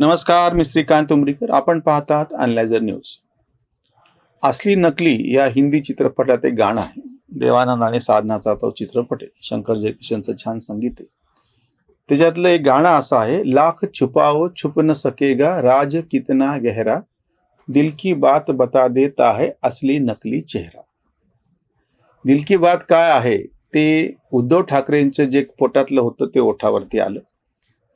नमस्कार मी श्रीकांत उमरीकर. आपण पाहतात अनलायझर न्यूज असली नकली या हिंदी चित्रपटात एक गाणं आहे. देवानंद आणि साधनाचा तो चित्रपट आहे. शंकर जयकिशनचं छान संगीत आहे. त्याच्यातलं एक गाणं असं आहे लाख छुपाओ छुप न सकेगा राज कितना गहरा दिल की बात बता देता है असली नकली चेहरा. दिल की बात काय आहे? ते उद्धव ठाकरेंचं जे पोटातलं होतं ते ओठावरती आलं.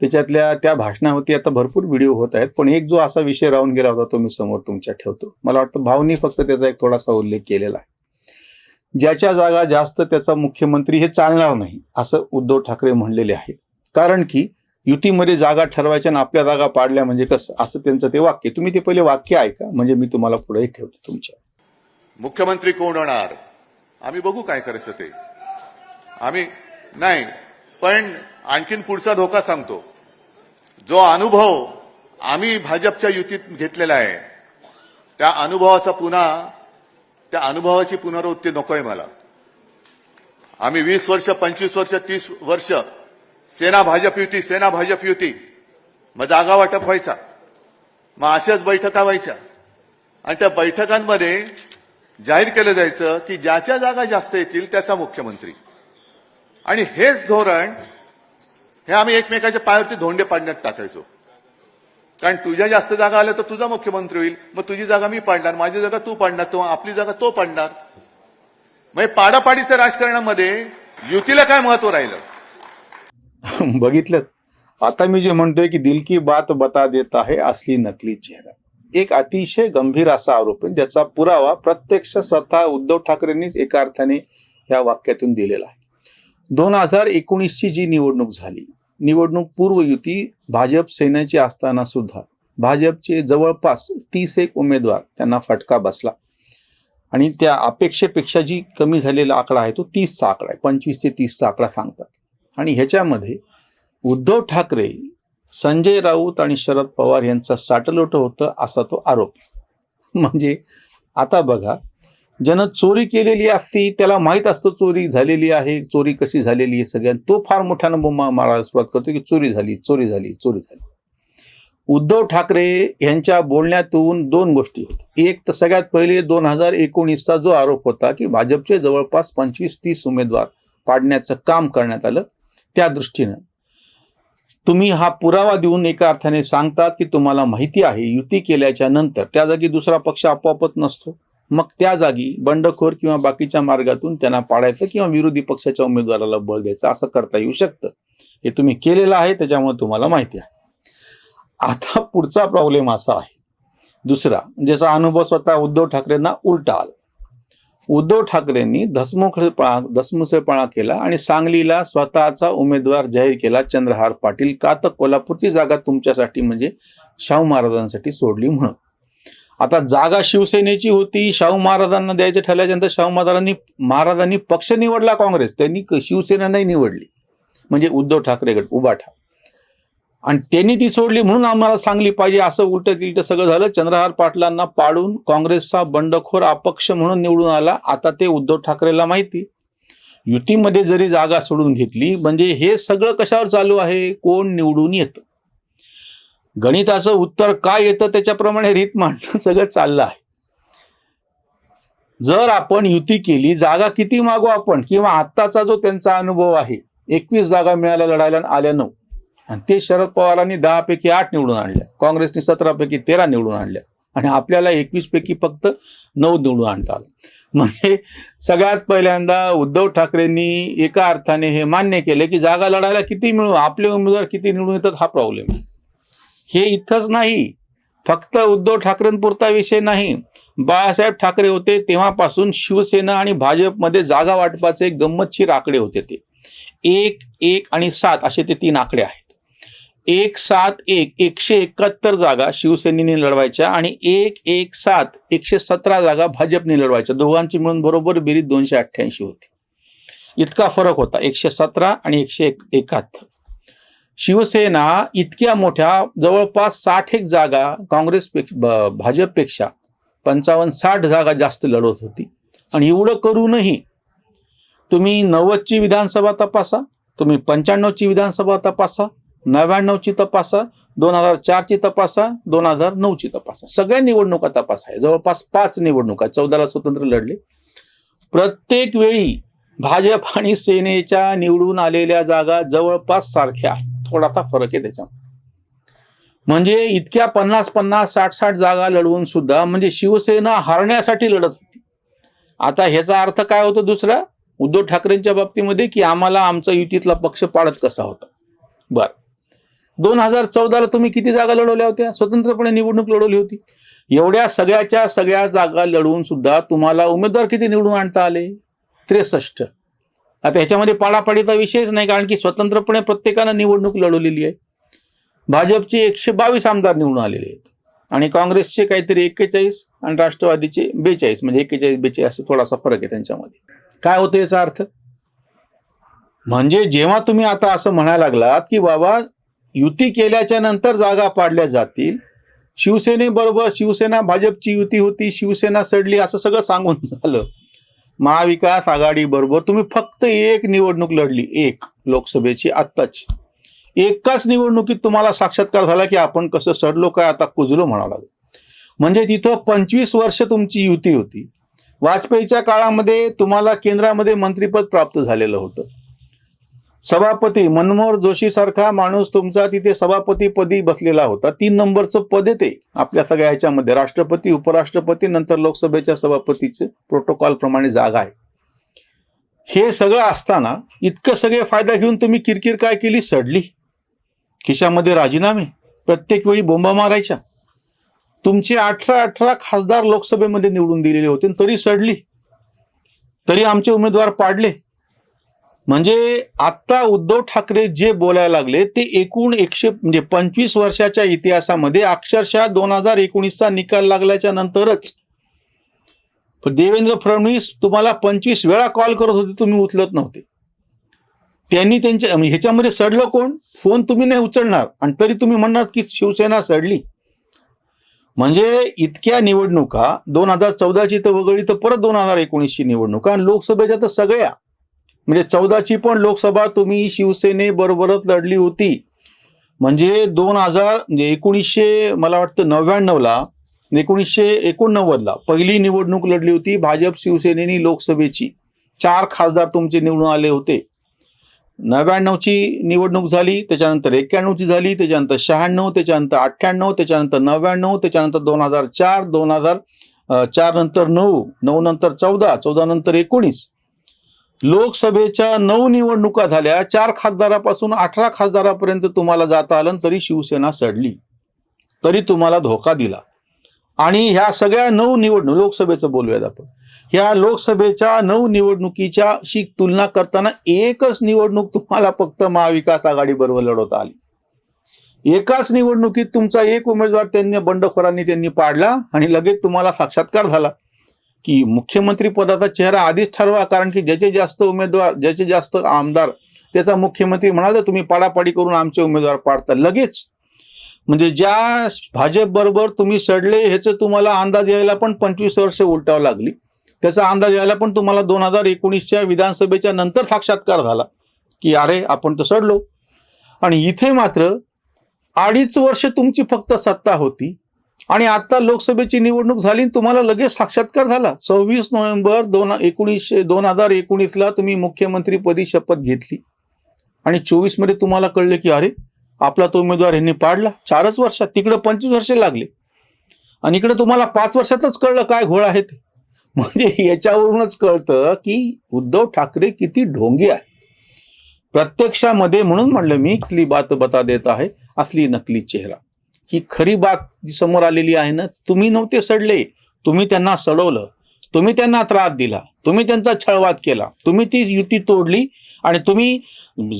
त्याच्यातल्या त्या भाषणावरती आता भरपूर व्हिडिओ होत आहेत. पण एक जो असा विषय राहून गेला होता तो मी समोर तुमच्या ठेवतो. मला वाटतं भावनी फक्त त्याचा एक थोडासा उल्लेख केलेला आहे. ज्याच्या जागा जास्त त्याचा मुख्यमंत्री हे चालणार नाही असं उद्धव ठाकरे म्हणलेले आहेत. कारण की युतीमध्ये जागा ठरवायच्या आणि आपल्या जागा पाडल्या म्हणजे कसं? असं त्यांचं ते वाक्य तुम्ही ते पहिले वाक्य ऐका म्हणजे मी तुम्हाला पुढे ठेवतो तुमच्या. मुख्यमंत्री कोण होणार? आम्ही बघू काय करायचं ते आम्ही नाही पण आणखीन पुढचा धोका सांगतो. जो अनुभव आम्ही भाजपच्या युतीत घेतलेला आहे त्या अनुभवाचा पुन्हा त्या अनुभवाची पुनरावृत्ती नकोय मला. आम्ही वीस वर्ष पंचवीस वर्ष तीस वर्ष सेना भाजप युती सेना भाजप युती मग जागा वाटप व्हायचा. मग अशाच बैठका व्हायच्या. आणि त्या बैठकांमध्ये जाहीर केलं जायचं की ज्याच्या जागा जास्त येतील त्याचा मुख्यमंत्री. आणि हेच धोरण हे आम्ही एकमेकाच्या पायावरती धोंडे पाडण्यात टाकायचो. कारण तुझ्या जास्त जागा आल्या तर तुझा मुख्यमंत्री होईल. मग तुझी जागा मी पाडणार माझी जागा तू पाडणार तो आपली जागा तो पाडणार. म्हणजे पाडापाडीच्या राजकारणामध्ये युतीला काय महत्त्व राहिलं? बघितलं. आता मी जे म्हणतोय की दिल की बात बता देत आहे असली नकली चेहरा. एक अतिशय गंभीर असा आरोप आहे ज्याचा पुरावा प्रत्यक्ष स्वतः उद्धव ठाकरेंनीच एका अर्थाने या वाक्यातून दिलेला आहे. दोन हजार एकोणीसची जी निवडणूक झाली निवडणूक पूर्व युती भाजप सेनेची असताना सुद्धा. भाजपचे जवळपास तीस एक उमेदवार त्यांना फटका बसला. आणि त्या अपेक्षेपेक्षा जी कमी झालेला आकडा आहे तो तीसचा आकडा आहे. पंचवीस ते तीसचा आकडा सांगतात. आणि ह्याच्यामध्ये उद्धव ठाकरे संजय राऊत आणि शरद पवार यांचा साटलोट होतं असा तो आरोप. म्हणजे आता बघा ज्यानं चोरी केलेली असती त्याला माहीत असतं चोरी झालेली आहे चोरी कशी झालेली आहे सगळ्यांना तो फार मोठ्यानं बोंबा मारायला सुरुवात करतो की चोरी झाली चोरी झाली चोरी झाली. उद्धव ठाकरे यांच्या बोलण्यातून दोन गोष्टी आहेत एक तर सगळ्यात पहिले दोन हजार एकोणीसचा जो आरोप होता की भाजपचे जवळपास पंचवीस तीस उमेदवार पाडण्याचं काम करण्यात आलं त्या दृष्टीनं. तुम्ही हा पुरावा देऊन एका अर्थाने सांगतात की तुम्हाला माहिती आहे युती केल्याच्यानंतर. त्या जागी दुसरा पक्ष आपोआपच नसतो. मग त्या जागी बंडखोर किंवा बाकीच्या मार्गातून त्यांना पाडायचं किंवा विरोधी पक्षाच्या उमेदवाराला बळ द्यायचं असं करता येऊ शकतं. हे तुम्ही केलेलं आहे त्याच्यामुळे तुम्हाला माहिती आहे. आता पुढचा प्रॉब्लेम असा आहे. दुसरा ज्याचा अनुभव स्वतः उद्धव ठाकरेंना उलटा आला. उद्धव ठाकरेंनी धसमुखपणा धसमुसळपणा केला आणि सांगलीला स्वतःचा उमेदवार जाहीर केला चंद्रहार पाटील. का तर कोल्हापूरची जागा तुमच्यासाठी म्हणजे शाहू महाराजांसाठी सोडली म्हणून. आता जागा शिवसेनेची होती शाहू महाराजांना द्यायचं ठरल्याच्यानंतर शाहू महाराजांनी महाराजांनी पक्ष निवडला काँग्रेस. त्यांनी क- शिवसेना नाही निवडली. म्हणजे उद्धव ठाकरे गट उभाठा आणि त्यांनी ती सोडली म्हणून आम्हाला सांगली पाहिजे असं उलट तिलट सगळं झालं. चंद्रहार पाटलांना पाडून काँग्रेसचा बंडखोर अपक्ष म्हणून निवडून आला. आता ते उद्धव ठाकरेला माहिती. युतीमध्ये जरी जागा सोडून घेतली म्हणजे हे सगळं कशावर चालू आहे? कोण निवडून येतं? गणिताचं उत्तर काय येतं त्याच्याप्रमाणे रीत मांडणं सगळं चाललं आहे. जर आपण युती केली जागा किती मागू आपण किंवा आत्ताचा जो त्यांचा अनुभव आहे एकवीस जागा मिळाल्या लढायला आल्या नऊ आणि ते शरद पवारांनी दहा पैकी आठ निवडून आणल्या काँग्रेसने सतरा पैकी तेरा निवडून आणल्या आणि आपल्याला एकवीस पैकी फक्त नऊ निवडून आणता आलं. म्हणजे सगळ्यात पहिल्यांदा उद्धव ठाकरेंनी एका अर्थाने हे मान्य केले की जागा लढायला किती मिळू आपले उमेदवार किती निवडून येतात हा प्रॉब्लेम आहे. हे इथंच नाही. फक्त उद्धव ठाकरेंपुरता विषय नाही. बाळासाहेब ठाकरे होते तेव्हापासून शिवसेना आणि भाजपमध्ये जागा वाटपाचे गंमतशीर आकडे होते ते. एक एक आणि सात असे ते तीन आकडे आहेत. एक सात एक एकशे एकाहत्तर जागा शिवसेनेने लढवायच्या आणि एक एक सात एकशे सतरा जागा भाजपने लढवायच्या. दोघांची मिळून बरोबर बेरीज दोनशे अठ्ठ्याऐंशी होती. इतका फरक होता. एकशे सतरा आणि एकशे एक एकाहत्तर. शिवसेना इतक्या मोठ्या जवळपास साठ एक जागा काँग्रेसपेक्षा भाजपपेक्षा पंचावन्न साठ जागा जास्त लढवत होती. आणि एवढं करूनही तुम्ही नव्वदची विधानसभा तपासा तुम्ही पंच्याण्णवची विधानसभा तपासा नव्याण्णवची तपासा दोन हजार चारची तपासा दोन हजार नऊची तपासा. सगळ्या निवडणुका तपासा. आहे जवळपास पाच निवडणुका चौदाला स्वतंत्र लढले. प्रत्येक वेळी भाजप आणि सेनेच्या निवडून आलेल्या जागा जवळपास सारख्या आहेत. थोडासा फरक आहे त्याच्यात म्हणजे इतक्या पन्नास पन्नास साठ साठ जागा लढवून सुद्धा म्हणजे शिवसेना हरण्यासाठी लढत होती. आता ह्याचा अर्थ काय होतो दुसरा? उद्धव ठाकरेंच्या बाबतीमध्ये की आम्हाला आमचा युतीतला पक्ष पाडत कसा होता? बर. दोन हजार चौदाला तुम्ही किती जागा लढवल्या होत्या? स्वतंत्रपणे निवडणूक लढवली होती. एवढ्या सगळ्याच्या सगळ्या जागा लढवून सुद्धा तुम्हाला उमेदवार किती निवडून आणता आले? त्रेसष्ट. आता ह्याच्यामध्ये पाडापाडीचा विषयच नाही कारण की स्वतंत्रपणे प्रत्येकानं निवडणूक लढवलेली आहे. भाजपचे एकशे बावीस आमदार निवडून आलेले आहेत. आणि काँग्रेसचे काहीतरी एक्केचाळीस आणि राष्ट्रवादीचे बेचाळीस म्हणजे एक्केचाळीस बेचाळीस असा थोडासा फरक आहे त्यांच्यामध्ये. काय होतं याचा अर्थ? म्हणजे जेव्हा तुम्ही आता असं म्हणायला लागलात की बाबा युती केल्याच्यानंतर जागा पाडल्या जातील शिवसेनेबरोबर शिवसेना भाजपची युती होती शिवसेना सडली असं सगळं सांगून झालं. महाविकास आघाडी बरोबर तुम्ही फक्त एक निवडणूक लढली एक लोकसभेची आत्ताची. एकाच निवडणुकीत तुम्हाला साक्षात्कार झाला की आपण कसं सडलो काय आता कुजलो म्हणावं लागेल. म्हणजे तिथं पंचवीस वर्ष तुमची युती होती. वाजपेयीच्या काळामध्ये तुम्हाला केंद्रामध्ये मंत्रिपद प्राप्त झालेलं होतं. सभापती मनमोहर जोशी सारखा माणूस तुमचा तिथे सभापतीपदी बसलेला होता. तीन नंबरचं पद येते आपल्या सगळ्या ह्याच्यामध्ये. राष्ट्रपती उपराष्ट्रपती नंतर लोकसभेच्या सभापतीचे प्रोटोकॉल प्रमाणे जागा आहे. हे सगळं असताना इतकं सगळे फायदा घेऊन तुम्ही किरकिर काय केली? सडली. खिशामध्ये राजीनामे. प्रत्येक वेळी बोंबा मारायच्या. तुमचे अठरा अठरा खासदार लोकसभेमध्ये निवडून दिलेले होते आणि तरी सडली. तरी आमचे उमेदवार पाडले. म्हणजे आत्ता उद्धव ठाकरे जे बोलायला लागले ते एकूण एकशे म्हणजे पंचवीस वर्षाच्या इतिहासामध्ये अक्षरशः दोन हजार एकोणीसचा निकाल लागल्याच्या नंतरच. देवेंद्र फडणवीस तुम्हाला पंचवीस वेळा कॉल करत होते तुम्ही उचलत नव्हते. त्यांनी त्यांच्या म्हणजे ह्याच्यामध्ये सडलं कोण? फोन तुम्ही नाही उचलणार. आणि तरी तुम्ही म्हणणार की शिवसेना सडली. म्हणजे इतक्या निवडणुका दोन हजार चौदाची तर वगळी तर परत दोन हजार एकोणीसची निवडणुका आणि लोकसभेच्या तर सगळ्या. म्हणजे चौदाची पण लोकसभा तुम्ही शिवसेनेबरोबरच लढली होती. म्हणजे दोन हजार म्हणजे एकोणीसशे मला वाटतं नव्याण्णवला एकोणीसशे एकोणनव्वदला पहिली निवडणूक लढली होती भाजप शिवसेनेनी लोकसभेची. चार खासदार तुमचे निवडून आले होते. नव्याण्णवची निवडणूक झाली त्याच्यानंतर एक्क्याण्णवची झाली त्याच्यानंतर शहाण्णव त्याच्यानंतर अठ्ठ्याण्णव त्याच्यानंतर नव्याण्णव त्याच्यानंतर दोन हजार चार दोन हजार चार नंतर नऊ नऊ नंतर चौदा चौदा नंतर एकोणीस. लोकसभेच्या नऊ निवडणुका झाल्या चार खासदारापासून अठरा खासदारापर्यंत तुम्हाला जाता आलं तरी शिवसेना सडली. तरी तुम्हाला धोका दिला. आणि ह्या सगळ्या नऊ निवडणूक लोकसभेचं बोलूयात आपण. ह्या लोकसभेच्या नऊ निवडणुकीच्या शी तुलना करताना एकच निवडणूक तुम्हाला फक्त महाविकास आघाडी बरोबर लढवता आली. एकाच निवडणुकीत तुमचा एक उमेदवार त्यांनी बंडखोरांनी त्यांनी पाडला आणि लगेच तुम्हाला साक्षात्कार झाला. की मुख्यमंत्री पदाचा चेहरा आधीच ठरवा कारण की ज्याचे जास्त उमेदवार ज्याचे जास्त आमदार त्याचा मुख्यमंत्री म्हणाले तुम्ही पाडापाडी करून आमचे उमेदवार पाडता. लगेच. म्हणजे ज्या भाजप बरोबर तुम्ही सडले ह्याचं तुम्हाला अंदाज यायला पण पंचवीस वर्ष उलटावं लागली. त्याचा अंदाज यायला पण तुम्हाला दोन हजार एकोणीसच्या विधानसभेच्या नंतर साक्षात्कार झाला की अरे आपण तर सडलो. आणि इथे मात्र अडीच वर्ष तुमची फक्त सत्ता होती. आणि आता लोकसभेची निवडणूक झाली आणि तुम्हाला लगेच साक्षात्कार झाला. सव्वीस नोव्हेंबर दोन एकोणीसशे दोन हजार एकोणीसला तुम्ही मुख्यमंत्रीपदी शपथ घेतली. आणि चोवीसमध्ये तुम्हाला कळले की अरे आपला तो उमेदवार यांनी पाडला. चारच वर्षात तिकडे पंचवीस वर्षे लागले. आणि इकडे तुम्हाला पाच वर्षातच कळलं काय घोळ आहे ते. म्हणजे याच्यावरूनच कळतं की उद्धव ठाकरे किती ढोंगी आहे प्रत्यक्षामध्ये म्हणून म्हणलं मी असली बात बता देत आहे असली नकली चेहरा. ही खरी बाग जी समोर आलेली आहे ना तुम्ही नव्हते सडले. तुम्ही त्यांना सडवलं. तुम्ही त्यांना त्रास दिला. तुम्ही त्यांचा छळवाद केला. तुम्ही ती युती तोडली आणि तुम्ही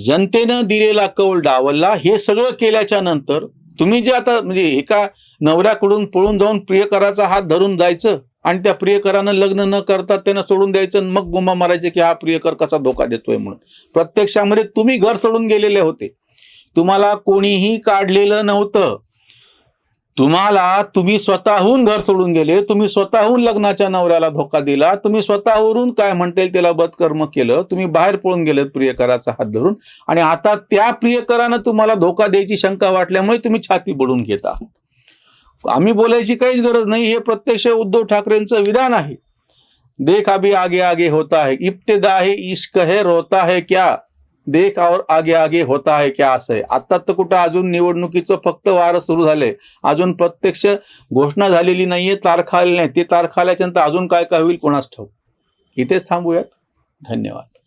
जनतेनं दिलेला कौल डावलला. हे सगळं केल्याच्यानंतर तुम्ही जे आता म्हणजे एका नवऱ्याकडून पळून जाऊन प्रियकराचा हात धरून जायचं आणि त्या प्रियकरानं लग्न न करता त्यानं सोडून द्यायचं मग गुम्मा मारायचे की हा प्रियकर कसा धोका देतोय म्हणून. प्रत्यक्षामध्ये तुम्ही घर सोडून गेलेले होते. तुम्हाला कोणीही काढलेलं नव्हतं. तुम्हाला तुम्ही स्वतःहून घर सोडून गेले तुम्ही स्वतःहून लग्नाच्या नवऱ्याला धोका दिला तुम्ही स्वतःवरून काय म्हणता येईल त्याला बदकर्म केलं तुम्ही बाहेर पळून गेलेत प्रियकराचा हात धरून. आणि आता त्या प्रियकरानं तुम्हाला धोका द्यायची शंका वाटल्यामुळे तुम्ही छाती बडून घेता आम्ही बोलायची काहीच गरज नाही हे प्रत्यक्ष उद्धव ठाकरेंचं विधान आहे. देख अभी आगे आगे होता है इब्तदा है इश्क है रोता है क्या? देख और आगे आगे होता है क्या असं आहे आता तर कुठं अजून निवडणुकीचं फक्त वारं सुरू झालंय अजून प्रत्यक्ष घोषणा झालेली नाहीये तारखा आलेली नाही ते तारखा आल्याच्यानंतर अजून काय काय होईल कोणास ठाऊ इथेच थांबूयात. धन्यवाद.